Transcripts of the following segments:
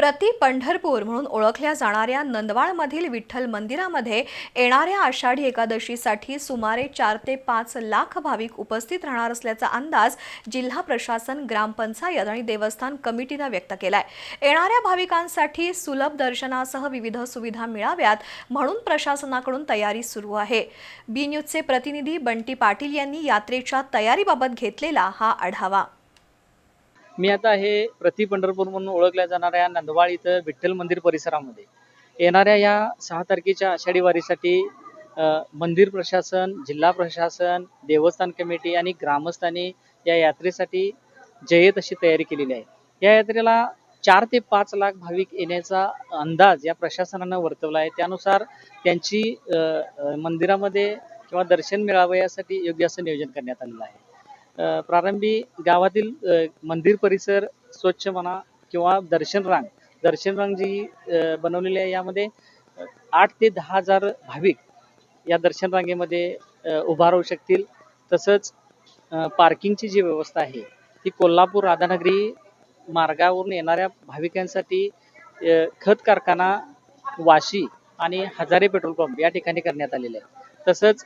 प्रति पंढरपूर म्हणून ओळखल्या जाणाऱ्या नंदवाळमधील विठ्ठल मंदिरामध्ये येणाऱ्या आषाढी एकादशीसाठी सुमारे चार ते पाच लाख भाविक उपस्थित राहणार असल्याचा अंदाज जिल्हा प्रशासन ग्रामपंचायत आणि देवस्थान कमिटीनं व्यक्त केलाय. येणाऱ्या भाविकांसाठी सुलभ दर्शनासह विविध सुविधा मिळाव्यात म्हणून प्रशासनाकडून तयारी सुरू आहे. बी न्यूजचे प्रतिनिधी बंटी पाटील यांनी यात्रेच्या तयारीबाबत घेतलेला हा आढावा. मी आता हे प्रति पंढरपूर म्हणून ओळखल्या जाणाऱ्या नंदवाळ इथं विठ्ठल मंदिर परिसरामध्ये येणाऱ्या या सहा तारखेच्या आषाढी वारीसाठी मंदिर प्रशासन जिल्हा प्रशासन देवस्थान कमिटी आणि ग्रामस्थांनी या यात्रेसाठी जयेत अशी तयारी केलेली आहे. या यात्रेला चार ते पाच लाख भाविक येण्याचा अंदाज या प्रशासनानं वर्तवला आहे. त्यानुसार त्यांची मंदिरामध्ये किंवा दर्शन मिळावं यासाठी योग्य असं नियोजन करण्यात आलेलं आहे. प्रारंभी गावातील मंदिर परिसर स्वच्छ म्हणा किंवा दर्शन रांग. दर्शन रांग जी बनवलेली आहे यामध्ये आठ ते दहा हजार भाविक या दर्शन रांगेमध्ये उभा राहू शकतील. तसंच पार्किंगची जी व्यवस्था आहे ती कोल्हापूर राधानगरी मार्गावरून येणाऱ्या भाविकांसाठी खत कारखाना वाशी आणि हजारे पेट्रोल पंप या ठिकाणी करण्यात आलेले आहे तसंच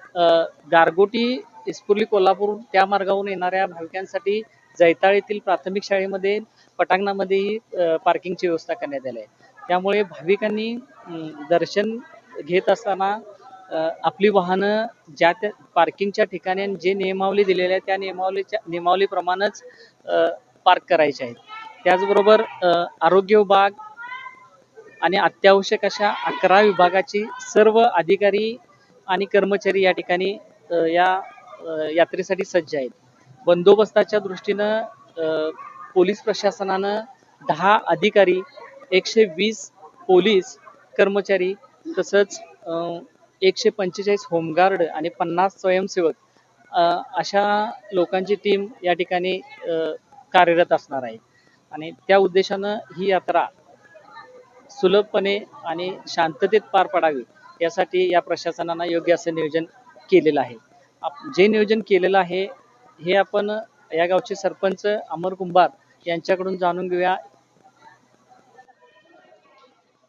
गारगोटी इस्पुर्ली कोल्हापूर त्या मार्गावरून येणाऱ्या भाविकांसाठी जैताळ येथील प्राथमिक शाळेमध्ये पटांगणामध्येही पार्किंगची व्यवस्था करण्यात आली आहे. त्यामुळे भाविकांनी दर्शन घेत असताना आपली वाहनं ज्या त्या पार्किंगच्या ठिकाणी जे नियमावली दिलेल्या आहे त्या नियमावलीच्या नियमावलीप्रमाणेच पार्क करायचे आहेत. त्याचबरोबर आरोग्य विभाग आणि अत्यावश्यक अशा अकरा विभागाची सर्व अधिकारी आणि कर्मचारी या ठिकाणी या यात्रेसाठी सज्ज आहेत. बंदोबस्ताच्या दृष्टीनं पोलीस प्रशासनानं दहा अधिकारी एकशे वीस पोलीस कर्मचारी तसंच एकशे पंचेचाळीस होमगार्ड आणि पन्नास स्वयंसेवक अशा लोकांची टीम या ठिकाणी कार्यरत असणार आहे. आणि त्या उद्देशानं ही यात्रा सुलभपणे आणि शांततेत पार पडावी यासाठी या प्रशासनानं योग्य असं नियोजन केलेलं आहे. जे नियोजन केलेलं आहे हे आपण या गावचे सरपंच अमर कुंभार यांच्याकडून जाणून घेऊया.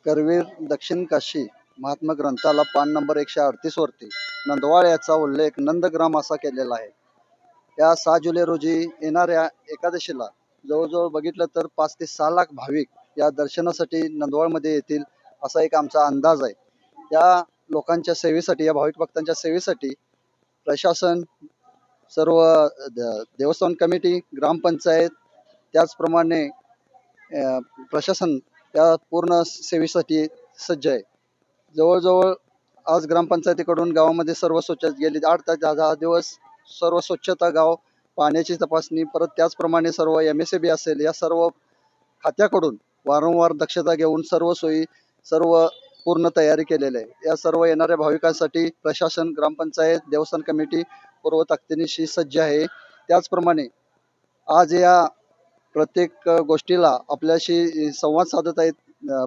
करवीर दक्षिण काशी महात्मा ग्रंथाला पान नंबर एकशे अडतीस वरती नंदवाळ याचा उल्लेख नंदग्राम असा केलेला आहे. या सहा जुलै रोजी येणाऱ्या एकादशीला जवळजवळ बघितलं तर पाच ते सहा लाख भाविक या दर्शनासाठी नंदवाळमध्ये येतील असा एक आमचा अंदाज आहे. या लोकांच्या सेवेसाठी या भाविक भक्तांच्या सेवेसाठी प्रशासन सर्व द- देवस्थान कमिटी ग्रामपंचायत त्याचप्रमाणे प्रशासन या पूर्ण सेवेसाठी सज्ज आहे. जवळजवळ आज ग्रामपंचायतीकडून गावामध्ये सर्व स्वच्छ गेली. आठ ते दहा दहा दिवस सर्व स्वच्छता गाव पाण्याची तपासणी परत त्याचप्रमाणे सर्व एम एस ए बी असेल या सर्व खात्याकडून वारंवार दक्षता घेऊन सर्व सोयी सर्व पूर्ण तयारी केलेली आहे. या सर्व येणाऱ्या भाविकांसाठी प्रशासन ग्रामपंचायत देवस्थान कमिटी पूर्व ताकदीनिशी सज्ज आहे. त्याचप्रमाणे आज या प्रत्येक गोष्टीला आपल्याशी संवाद साधत आहेत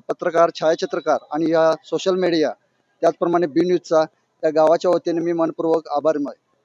पत्रकार छायाचित्रकार आणि या सोशल मीडिया त्याचप्रमाणे बी न्यूजचा या गावाच्या वतीने मी मनपूर्वक आभार